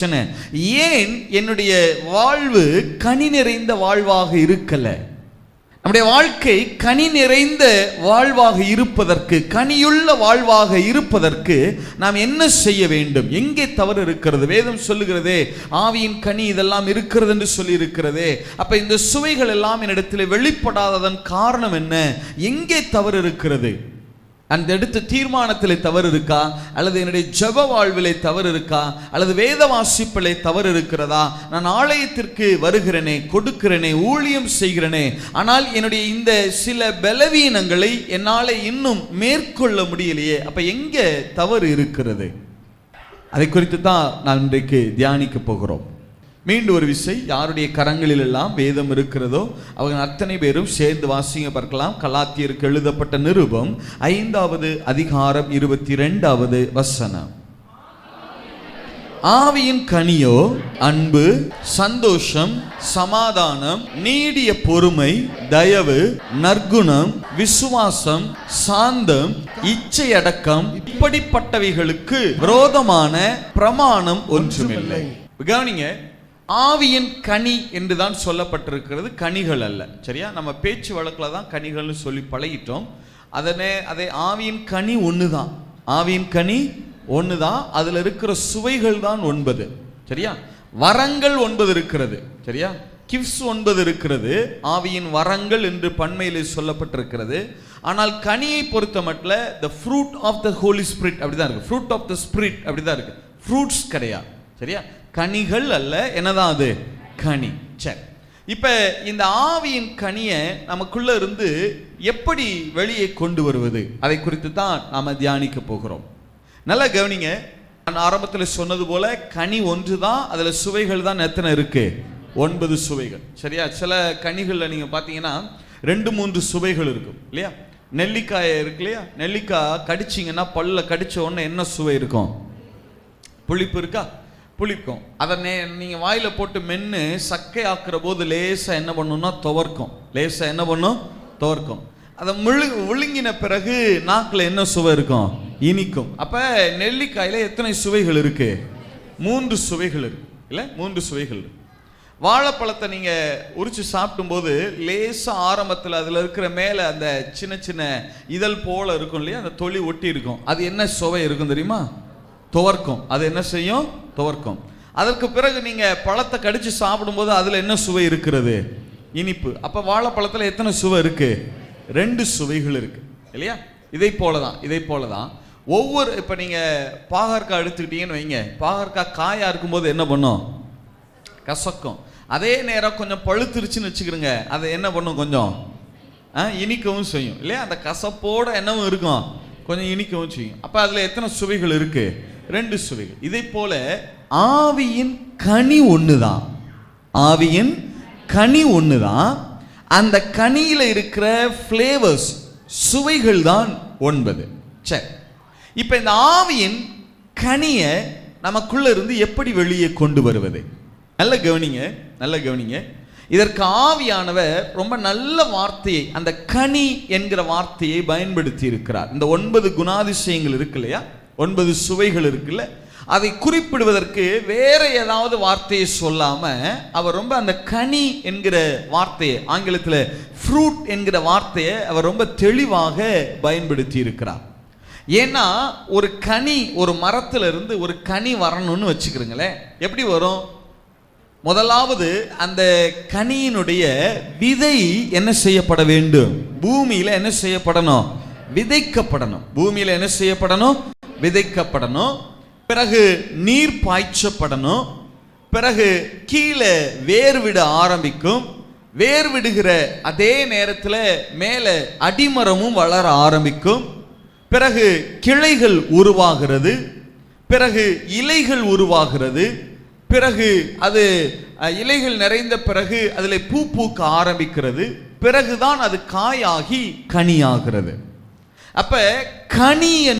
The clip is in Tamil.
பிரச்சனை. ஏன் என்னுடைய வாழ்வு கனி நிறைந்த வாழ்வாக இருக்கல? நம்முடைய வாழ்க்கை கனி நிறைந்த வாழ்வாக இருப்பதற்கு கனியுள்ள வாழ்வாக இருப்பதற்கு நாம் என்ன செய்ய வேண்டும்? எங்கே தவறு இருக்கிறது? வேதம் சொல்லுகிறதே ஆவியின் கனி இதெல்லாம் இருக்கிறது என்று சொல்லி இருக்கிறதே அப்ப இந்த சுவைகள் எல்லாம் என்னிடத்தில் வெளிப்படாததன் காரணம் என்ன? எங்கே தவறு இருக்கிறது? அந்த எடுத்த தீர்மானத்திலே தவறு இருக்கா அல்லது என்னுடைய ஜெப வாழ்விலே தவறு இருக்கா அல்லது வேத வாசிப்பிலே தவறு இருக்கிறதா நான் ஆலயத்திற்கு வருகிறேனே கொடுக்கிறேனே ஊழியம் செய்கிறேனே ஆனால் என்னுடைய இந்த சில பலவீனங்களை என்னால் இன்னும் மேற்கொள்ள முடியலையே. அப்போ எங்கே தவறு இருக்கிறது? அதை குறித்து தான் நான் இன்றைக்கு தியானிக்க போகிறோம். மீண்டும் ஒரு விசை யாருடைய கரங்களில் எல்லாம் வேதம் இருக்கிறதோ அவங்க அத்தனை பேரும் சேர்ந்து வாசிங்க பார்க்கலாம். கலாத்தியருக்கு எழுதப்பட்ட நிருபம் ஐந்தாவது அதிகாரம் இருபத்தி ரெண்டாவது வசனம். ஆவியின் கனியோ அன்பு சந்தோஷம் சமாதானம் நீடிய பொறுமை தயவு நற்குணம் விசுவாசம் சாந்தம் இச்சையடக்கம் இப்படிப்பட்டவைகளுக்கு விரோதமான பிரமாணம் ஒன்றுமில்லை. கவனிங்க ஆவியின் கனி என்று தான் சொல்லப்பட்டிருக்கிறது கனிகள் அல்ல. சரியா? நம்ம பேச்சு வழக்கில் தான் கனிகள்னு சொல்லி பழகிட்டோம். அதனே அதை ஆவியின் கனி ஒன்று தான் ஆவியின் கனி ஒன்று தான் அதில் இருக்கிற சுவைகள் தான் ஒன்பது. சரியா? வரங்கள் ஒன்பது இருக்கிறது. சரியா? கிஃப்ஸ் ஒன்பது இருக்கிறது. ஆவியின் வரங்கள் என்று பன்மையில் சொல்லப்பட்டிருக்கிறது. ஆனால் கனியை பொறுத்த மட்டும் the fruit of the holy spirit அப்படிதான் இருக்குது ஃப்ரூட் ஆஃப் த ஸ்பிரிட் அப்படிதான் இருக்குது ஃப்ரூட்ஸ் கிடையாது. சரியா? கனிகள் அல்ல. என்னதான் அது? கனி. சரி. இப்போ இந்த ஆவியின் கனியை நமக்குள்ள இருந்து எப்படி வெளியே கொண்டு வருவது? அதை குறித்து தான் நாம் தியானிக்க போகிறோம். நல்லா கவனிங்க. நான் ஆரம்பத்தில் சொன்னது போல கனி ஒன்று தான் அதில் சுவைகள் தான் எத்தனை இருக்கு? ஒன்பது சுவைகள். சரியா? சில கனிகளில் நீங்கள் பார்த்தீங்கன்னா ரெண்டு மூன்று சுவைகள் இருக்கும். இல்லையா? நெல்லிக்காய் இருக்கு இல்லையா? நெல்லிக்காய் கடிச்சிங்கன்னா பல்ல கடிச்ச உடனே என்ன சுவை இருக்கும்? புளிப்பு இருக்கா? புளிக்கும். அதை நே நீங்கள் வாயில் போட்டு மென்று சக்கை ஆக்குற போது லேசாக என்ன பண்ணுன்னா துவர்க்கும். லேசாக என்ன பண்ணும்? துவர்க்கும். அதை முழு விழுங்கின பிறகு நாக்கில் என்ன சுவை இருக்கும்? இனிக்கும். அப்போ நெல்லிக்காயில் எத்தனை சுவைகள் இருக்கு? மூன்று சுவைகள் இருக்கு. இல்லை? மூன்று சுவைகள் வாழைப்பழத்தை நீங்கள் உரித்து சாப்பிடும்போது லேசாக ஆரம்பத்தில் அதில் இருக்கிற மேலே அந்த சின்ன சின்ன இதழ் போல் இருக்கும் இல்லையா? அந்த தொளி ஒட்டி இருக்கும். அது என்ன சுவை இருக்கும் தெரியுமா? துவர்க்கும். அது என்ன செய்யும்? துவர்க்கும். அதற்கு பிறகு நீங்கள் பழத்தை கடித்து சாப்பிடும்போது அதில் என்ன சுவை இருக்கிறது? இனிப்பு. அப்போ வாழைப்பழத்தில் எத்தனை சுவை இருக்குது ரெண்டு சுவைகள் இருக்குது இல்லையா? இதை போல தான் இதை போல தான் ஒவ்வொரு இப்போ நீங்கள் பாகற்காய் எடுத்துக்கிட்டீங்கன்னு வைங்க. பாகற்காய் காயாக இருக்கும்போது என்ன பண்ணும்? கசக்கும். அதே நேரம் கொஞ்சம் பழுத்துருச்சுன்னு வச்சுக்கிறோங்க அதை என்ன பண்ணும் கொஞ்சம்? ஆ, இனிக்கவும் செய்யும். இல்லையா? அந்த கசப்போடு என்னவும் இருக்கும். கொஞ்சம் இனிக்கவும் செய்யும். அப்போ அதில் எத்தனை சுவைகள் இருக்குது ரெண்டு சுவைகள். இதை போல ஆவியின் கனி ஒன்று தான் ஆவியின் கனி ஒன்று தான் அந்த கனியில் இருக்கிற ஃப்ளேவர்ஸ் சுவைகள் தான் ஒன்பது. சரி. இப்போ இந்த ஆவியின் கனியை நமக்குள்ள இருந்து எப்படி வெளியே கொண்டு வருவது? நல்ல கவனிங்க நல்ல கவனிங்க. இதற்கு ஆவியானவர் ரொம்ப நல்ல வார்த்தையை அந்த கனி என்கிற வார்த்தையை பயன்படுத்தி இருக்கிறார் இந்த ஒன்பது குணாதிசயங்கள் இருக்கு இல்லையா? ஒன்பது சுவைகள் இருக்குல்ல அதை குறிப்பிடுவதற்கு வேற ஏதாவது வார்த்தையை சொல்லாம அவர் ரொம்ப அந்த கனி என்கிற வார்த்தையை ஆங்கிலத்தில் ஃப்ரூட் என்கிற வார்த்தையை அவர் ரொம்ப தெளிவாக பயன்படுத்தி இருக்கிறார் ஏன்னா ஒரு கனி ஒரு மரத்தில் இருந்து ஒரு கனி வரணும்னு வச்சுக்கிறீங்களேன் எப்படி வரும்? முதலாவது அந்த கனியினுடைய விதை என்ன செய்யப்பட வேண்டும்? பூமியில் என்ன செய்யப்படணும்? விதைக்கப்படணும். பூமியில் என்ன செய்யப்படணும்? விதைக்கப்படணும். பிறகு நீர் பாய்ச்சப்படணும். பிறகு கீழே வேர் விட ஆரம்பிக்கும். வேர் விடுகிற அதே நேரத்தில் மேலே அடிமரமும் வளர ஆரம்பிக்கும். பிறகு கிளைகள் உருவாகிறது. பிறகு இலைகள் உருவாகிறது. பிறகு அது இலைகள் நிறைந்த பிறகு அதில் பூ பூக்க ஆரம்பிக்கிறது. பிறகுதான் அது காயாகி கனியாகிறது. அப்ப கனி